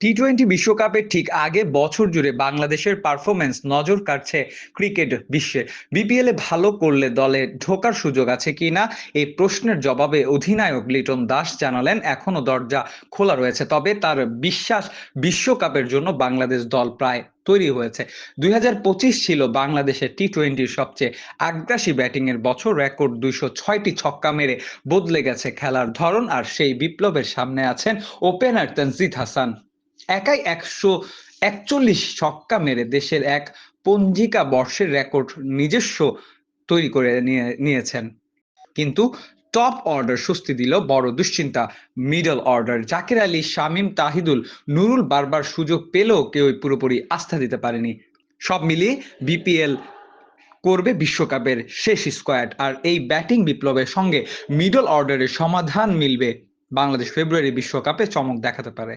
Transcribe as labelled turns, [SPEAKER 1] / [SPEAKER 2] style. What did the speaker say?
[SPEAKER 1] T twenty বিশ্বকাপের ঠিক আগে বছর জুড়ে বাংলাদেশের পারফরমেন্স নজর কাটছে ক্রিকেট বিশ্বে। বিপিএল এ ভালো করলে দলে ঢোকার সুযোগ আছে কিনা এই প্রশ্নের জবাবে অধিনায়ক লিটন দাস জানালেন এখনও দরজা খোলা রয়েছে। তবে তার বিশ্বাস বিশ্বকাপের জন্য বাংলাদেশ দল প্রায় তৈরি হয়েছে। দুই হাজার পঁচিশ ছিল বাংলাদেশের টি টোয়েন্টির সবচেয়ে আগ্রাসী ব্যাটিং এর বছর। রেকর্ড দুইশো ছয়টি ছক্কা মেরে বদলে গেছে খেলার ধরন, আর সেই বিপ্লবের সামনে আছেন ওপেনার তানজিদ হাসান। একাই একশো একচল্লিশ ছক্কা মেরে দেশের এক পঞ্জিকা বর্ষের রেকর্ড নিজস্ব তৈরি করে নিয়ে, নিয়েছেন। কিন্তু টপ অর্ডার স্বস্তি দিল বড় দুশ্চিন্তা মিডল অর্ডার। জাকির আলী, শামীম তাহিদুল, নুরুল বারবার সুযোগ পেলেও কেউ পুরোপুরি আস্থা দিতে পারেনি। সব মিলিয়ে বিপিএল করবে বিশ্বকাপের শেষ স্কোয়াড আর এই ব্যাটিং বিপ্লবের সঙ্গে মিডল অর্ডারের সমাধান মিলবে। বাংলাদেশ ফেব্রুয়ারি বিশ্বকাপে চমক দেখাতে পারে।